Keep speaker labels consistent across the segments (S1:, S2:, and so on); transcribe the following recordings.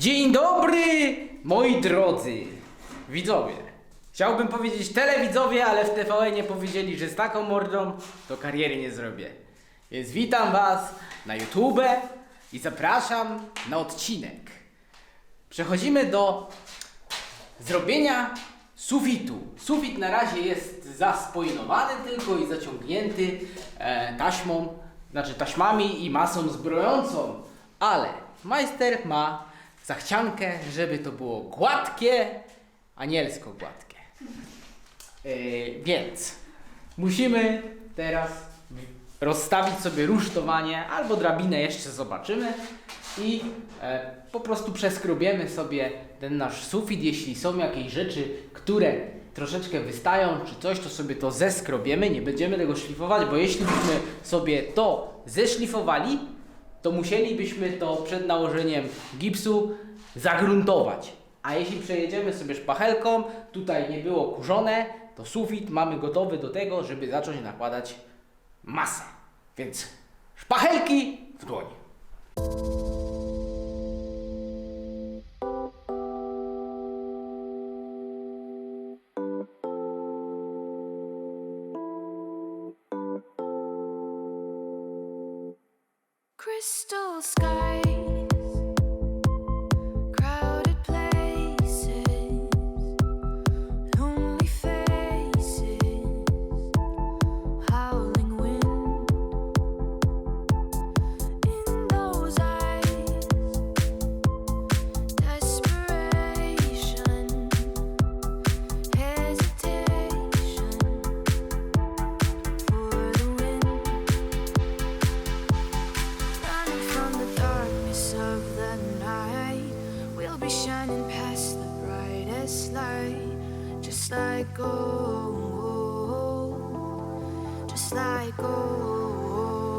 S1: Dzień dobry, moi drodzy widzowie. Chciałbym powiedzieć telewidzowie, ale w TVN nie powiedzieli, że z taką mordą to kariery nie zrobię. Więc witam Was na YouTube i zapraszam na odcinek. Przechodzimy do zrobienia sufitu. Sufit na razie jest zaspoilowany tylko i zaciągnięty e, taśmą, znaczy taśmami i masą zbrojącą, ale majster ma zachciankę, żeby to było gładkie, anielsko gładkie. E, więc musimy teraz rozstawić sobie rusztowanie albo drabinę jeszcze zobaczymy i e, po prostu przeskrobiemy sobie ten nasz sufit. Jeśli są jakieś rzeczy, które troszeczkę wystają czy coś, to sobie to zeskrobiemy. Nie będziemy tego szlifować, bo jeśli byśmy sobie to zeszlifowali, to musielibyśmy to przed nałożeniem gipsu zagruntować. A jeśli przejedziemy sobie szpachelką, tutaj nie było kurzone, to sufit mamy gotowy do tego, żeby zacząć nakładać masę. Więc szpachelki w dłoń.
S2: crystal sky. Shining past the brightest light, just like gold, just like gold.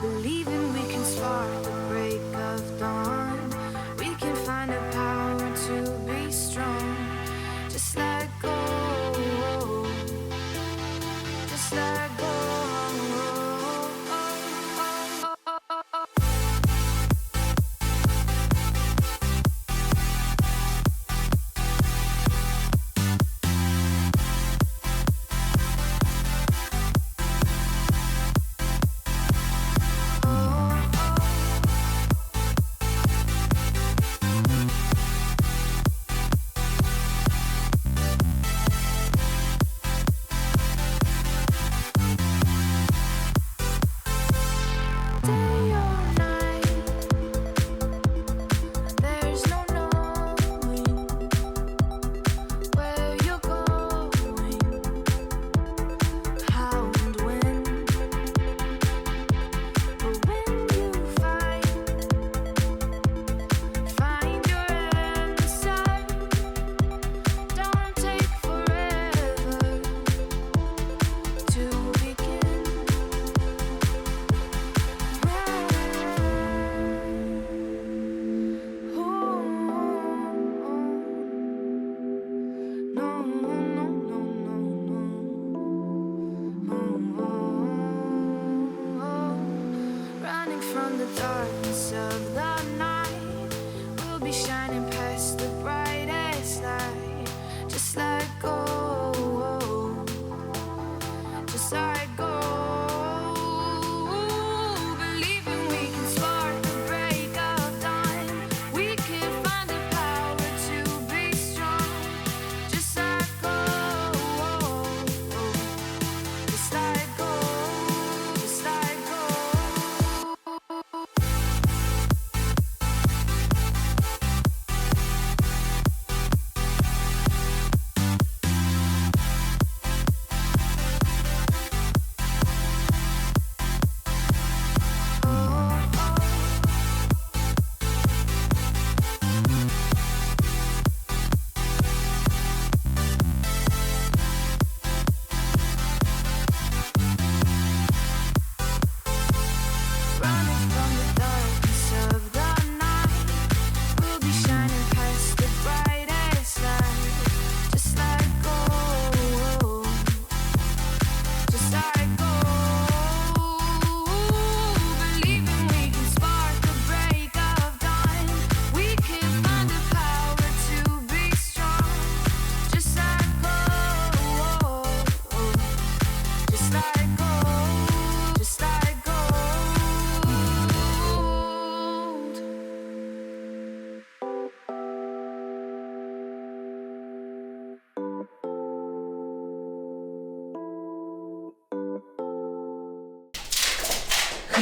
S2: Believing we can spark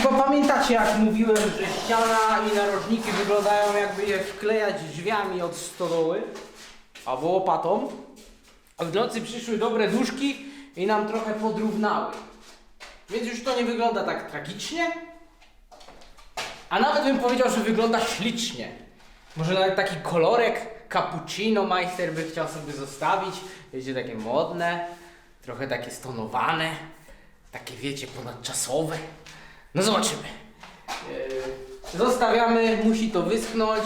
S1: Chyba pamiętacie jak mówiłem, że ściana i narożniki wyglądają jakby je wklejać drzwiami od stodoły albo łopatą. A w nocy przyszły dobre duszki i nam trochę podrównały. Więc już to nie wygląda tak tragicznie. A nawet bym powiedział, że wygląda ślicznie. Może nawet taki kolorek cappuccino majster by chciał sobie zostawić. Wiecie, takie modne, trochę takie stonowane, takie wiecie, ponadczasowe. No zobaczymy. Yy, Zostawiamy, musi to wyschnąć.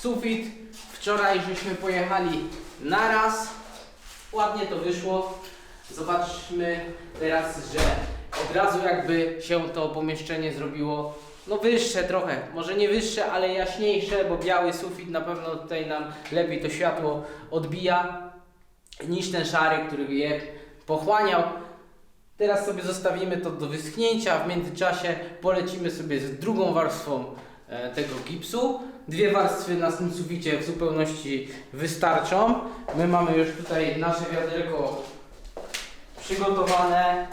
S1: Sufit. Wczoraj żeśmy pojechali naraz. Ładnie to wyszło. Zobaczmy teraz, że od razu jakby się to pomieszczenie zrobiło no wyższe trochę, może nie wyższe, ale jaśniejsze, bo biały sufit na pewno tutaj nam lepiej to światło odbija niż ten szary, który je pochłaniał. Teraz sobie zostawimy to do wyschnięcia, w międzyczasie polecimy sobie z drugą warstwą e, tego gipsu. Dwie warstwy na tym suficie w zupełności wystarczą. My mamy już tutaj nasze wiaderko przygotowane.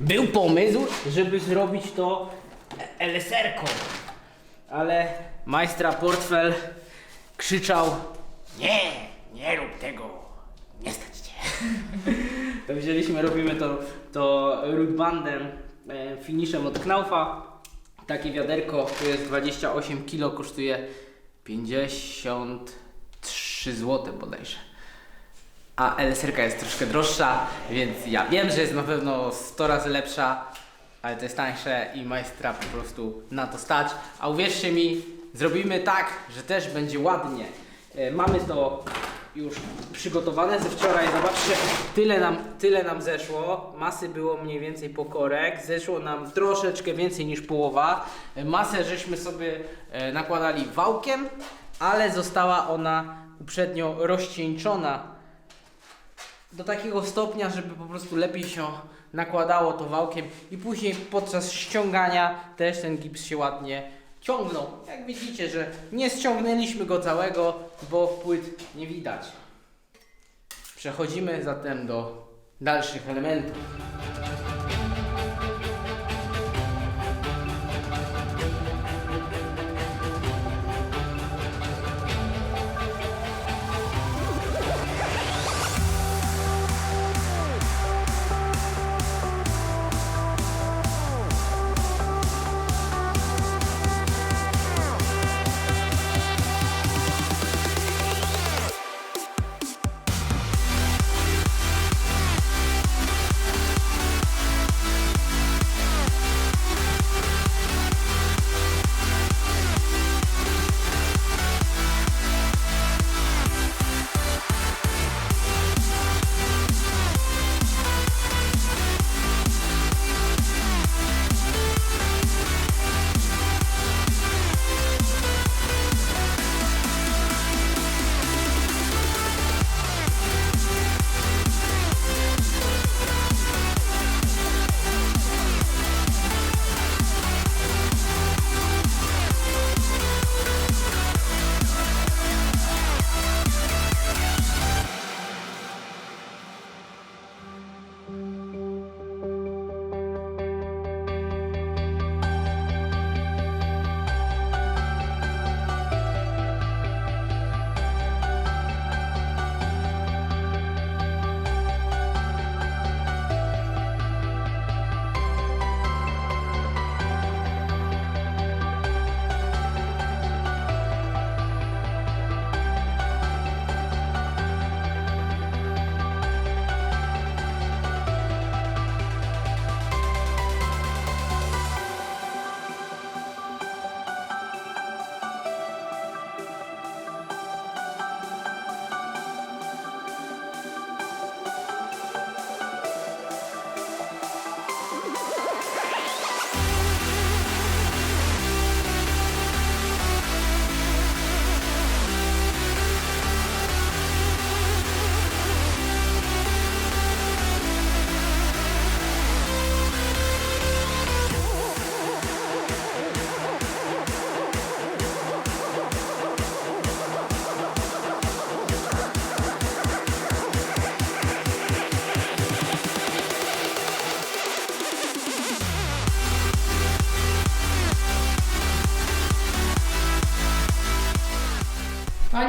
S1: Był pomysł, żeby zrobić to LSR-ką, ale majstra portfel krzyczał nie, nie rób tego, nie stać cię. to wzięliśmy, robimy to, to rootbandem, e, finishem od Knaufa. Takie wiaderko, to jest 28 kg, kosztuje 53 zł bodajże. A LSR jest troszkę droższa, więc ja wiem, że jest na pewno 100 razy lepsza, ale to jest tańsze i majstra po prostu na to stać. A uwierzcie mi, zrobimy tak, że też będzie ładnie. E, mamy to już przygotowane ze wczoraj. Zobaczcie, tyle nam, tyle nam zeszło. Masy było mniej więcej po korek. Zeszło nam troszeczkę więcej niż połowa. E, Masę żeśmy sobie e, nakładali wałkiem, ale została ona uprzednio rozcieńczona do takiego stopnia, żeby po prostu lepiej się nakładało to wałkiem i później podczas ściągania też ten gips się ładnie ciągnął. Jak widzicie, że nie ściągnęliśmy go całego, bo płyt nie widać. Przechodzimy zatem do dalszych elementów.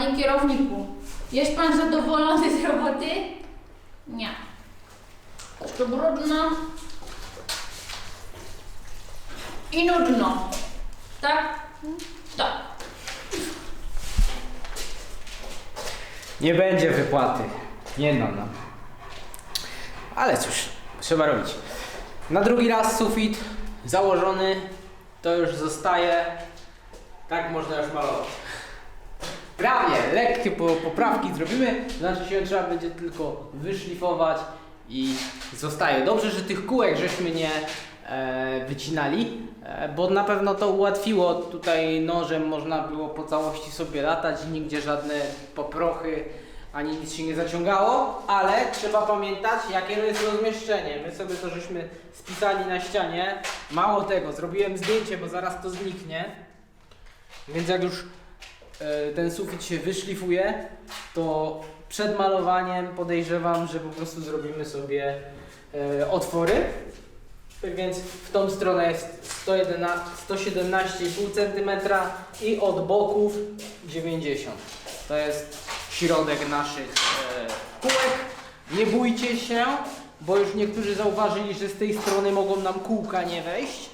S3: Panie kierowniku, jest pan zadowolony z roboty? Nie. To brudno i nudno. Tak? Tak.
S1: Nie będzie wypłaty. Nie no, no. Ale cóż, trzeba robić. Na drugi raz sufit założony, to już zostaje. Tak można już malować. Prawie, lekkie po, poprawki zrobimy, znaczy się trzeba będzie tylko wyszlifować i zostaje. Dobrze, że tych kółek żeśmy nie e, wycinali, e, bo na pewno to ułatwiło. Tutaj nożem można było po całości sobie latać nigdzie żadne poprochy ani nic się nie zaciągało, ale trzeba pamiętać jakie jest rozmieszczenie. My sobie to żeśmy spisali na ścianie. Mało tego, zrobiłem zdjęcie, bo zaraz to zniknie. Więc jak już ten sufit się wyszlifuje, to przed malowaniem podejrzewam, że po prostu zrobimy sobie e, otwory. Więc w tą stronę jest 111 117,5 cm i od boków 90. To jest środek naszych e, kółek. Nie bójcie się, bo już niektórzy zauważyli, że z tej strony mogą nam kółka nie wejść.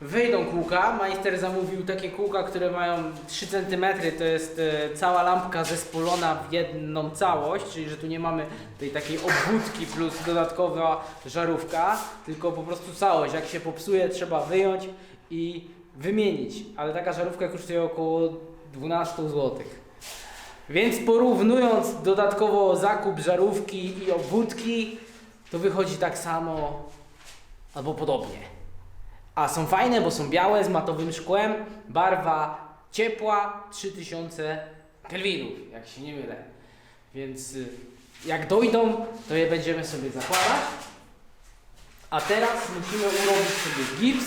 S1: Wyjdą kółka. Majster zamówił takie kółka, które mają 3 cm. To jest e, cała lampka zespolona w jedną całość, czyli że tu nie mamy tej takiej obwódki plus dodatkowa żarówka, tylko po prostu całość. Jak się popsuje, trzeba wyjąć i wymienić. Ale taka żarówka kosztuje około 12 zł. Więc porównując dodatkowo zakup żarówki i obwódki, to wychodzi tak samo albo podobnie. A są fajne, bo są białe z matowym szkłem, barwa ciepła, 3000 kelwinów, jak się nie mylę. Więc y, jak dojdą, to je będziemy sobie zakładać. A teraz musimy urobić sobie gips.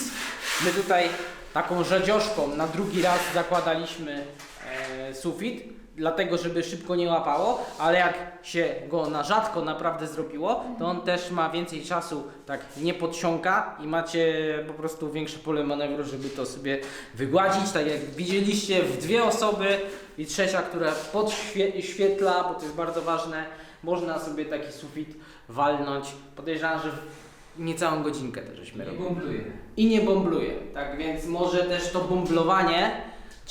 S1: My tutaj taką rzedzioszką na drugi raz zakładaliśmy e, sufit, dlatego żeby szybko nie łapało, ale jak się go na rzadko naprawdę zrobiło, to on też ma więcej czasu, tak nie podsiąka i macie po prostu większe pole manewru, żeby to sobie wygładzić, tak jak widzieliście w dwie osoby i trzecia, która podświetla, bo to jest bardzo ważne, można sobie taki sufit walnąć. Podejrzewam, że niecałą godzinkę też żeśmy robili. I nie bombluje. Tak więc może też to bomblowanie,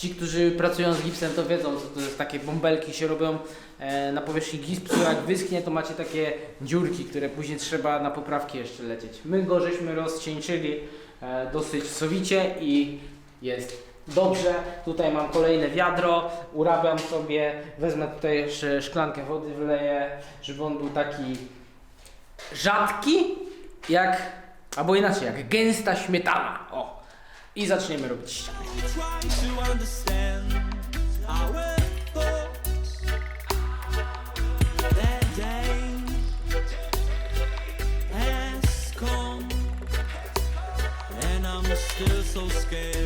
S1: ci, którzy pracują z gipsem, to wiedzą, co to jest takie bąbelki się robią e, na powierzchni gipsu. Jak wyschnie, to macie takie dziurki, które później trzeba na poprawki jeszcze lecieć. My go żeśmy rozcieńczyli e, dosyć sowicie i jest dobrze. Tutaj mam kolejne wiadro, urabiam sobie, wezmę tutaj jeszcze szklankę wody, wleję, żeby on był taki rzadki, jak, albo inaczej, jak gęsta śmietana. O! I zaczniemy robić
S4: I'm still so scared.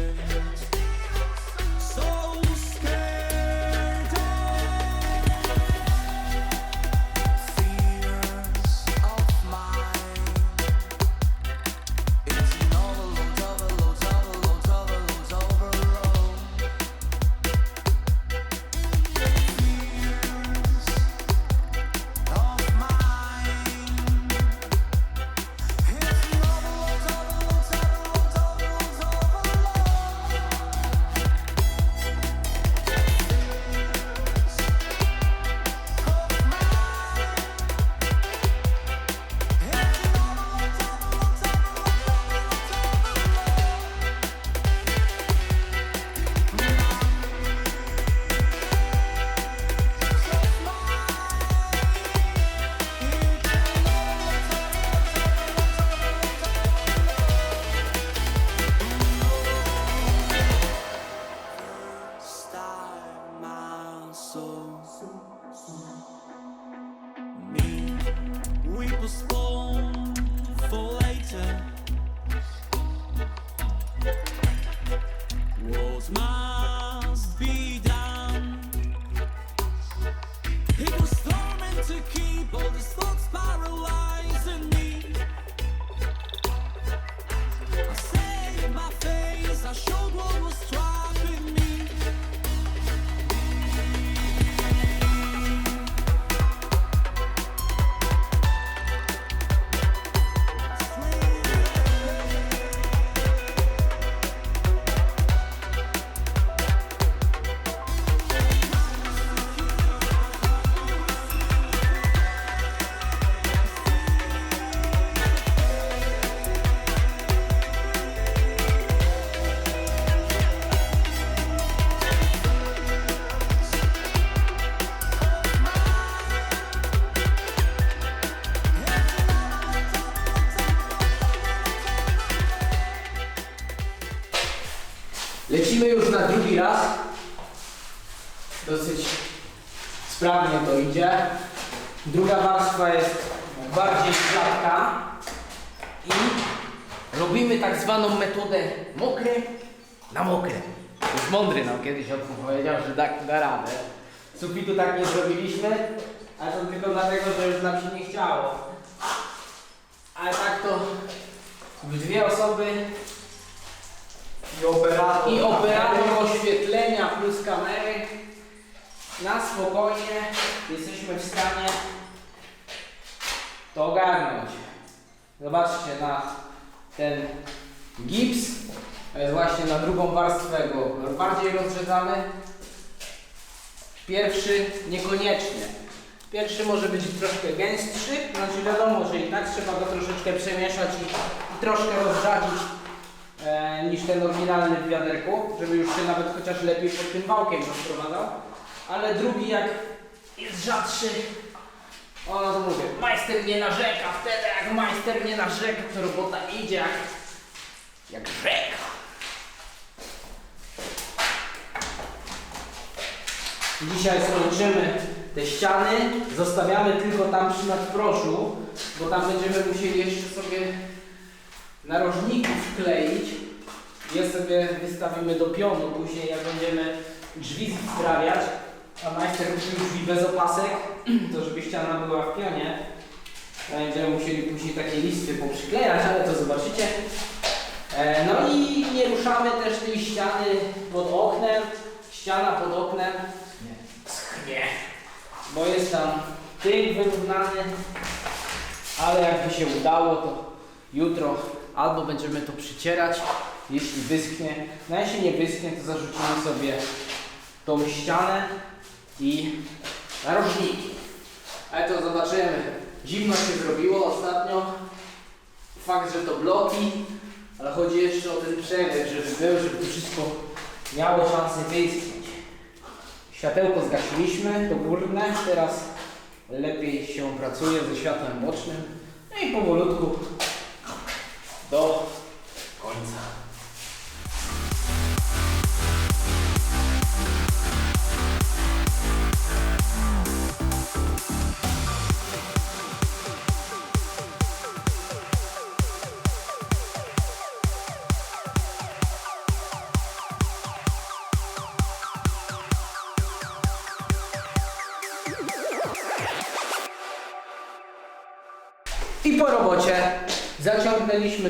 S1: Lecimy już na drugi raz. Dosyć sprawnie to idzie. Druga warstwa jest bardziej rzadka i robimy tak zwaną metodę mokre na mokre. Już mądry nam kiedyś o tym powiedział, że tak da radę. Sufitu tak nie zrobiliśmy, ale to tylko dlatego, że już nam się nie chciało. Ale tak to w dwie osoby
S5: I operator.
S1: i operator oświetlenia plus kamery na spokojnie jesteśmy w stanie to ogarnąć. Zobaczcie na ten gips. To jest właśnie na drugą warstwę go bardziej rozrzedzamy. Pierwszy niekoniecznie. Pierwszy może być troszkę gęstszy, znaczy wiadomo, że i tak trzeba go troszeczkę przemieszać i, i troszkę rozrzadzić e, niż ten oryginalny w wiaderku, żeby już się nawet chociaż lepiej pod tym wałkiem rozprowadzał. Ale drugi jak jest rzadszy, o no to mówię, majster nie narzeka, wtedy jak majster nie narzeka, to robota idzie jak, jak rzeka. Dzisiaj skończymy te ściany, zostawiamy tylko tam przy nadproszu, bo tam będziemy musieli jeszcze sobie narożników wkleić. Je sobie wystawimy do pionu później, jak będziemy drzwi sprawiać. A majster kupił drzwi bez opasek, to żeby ściana była w pionie. Będziemy musieli później takie listy poprzyklejać, ale to zobaczycie. E, No i nie ruszamy też tej ściany pod oknem. Ściana pod oknem schnie, bo jest tam tył wyrównany, ale jakby się udało, to jutro albo będziemy to przycierać, jeśli wyschnie. No jeśli nie wyschnie, to zarzucimy sobie tą ścianę i narożniki. Ale to zobaczymy. Zimno się zrobiło ostatnio. Fakt, że to bloki, ale chodzi jeszcze o ten przebieg, żeby był, żeby to wszystko miało szansę wyschnieć. Światełko zgasiliśmy, to górne, teraz lepiej się pracuje ze światłem bocznym. No i powolutku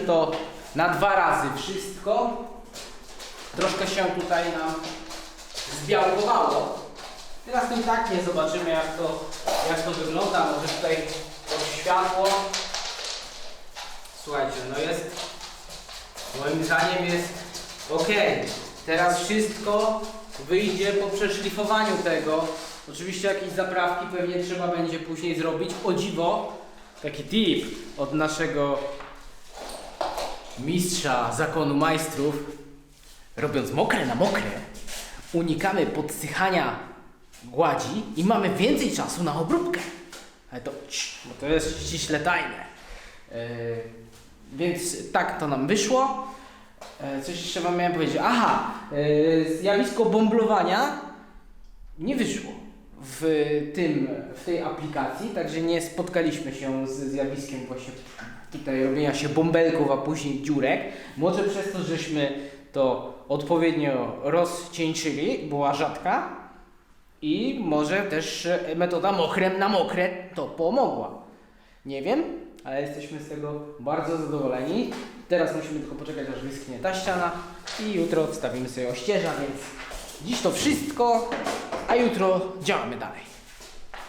S1: to na dwa razy wszystko. Troszkę się tutaj nam zbiałkowało. Teraz i tak nie zobaczymy jak to, jak to wygląda. Może tutaj to światło. Słuchajcie, no jest moim zdaniem jest ok. Teraz wszystko wyjdzie po przeszlifowaniu tego. Oczywiście jakieś zaprawki pewnie trzeba będzie później zrobić. O dziwo, taki tip od naszego mistrza zakonu majstrów. Robiąc mokre na mokre, unikamy podsychania gładzi i mamy więcej czasu na obróbkę. Ale to, cii, bo to jest ściśle tajne. Yy, więc tak to nam wyszło. E, Coś jeszcze wam miałem powiedzieć. Aha, e, zjawisko bomblowania nie wyszło w tym, w tej aplikacji, także nie spotkaliśmy się z zjawiskiem właśnie tutaj robienia się bąbelków, a później dziurek. Może przez to, żeśmy to odpowiednio rozcieńczyli, była rzadka i może też metoda mokrem na mokre to pomogła. Nie wiem, ale jesteśmy z tego bardzo zadowoleni. Teraz musimy tylko poczekać, aż wyschnie ta ściana i jutro wstawimy sobie ościeża, więc dziś to wszystko, a jutro działamy dalej.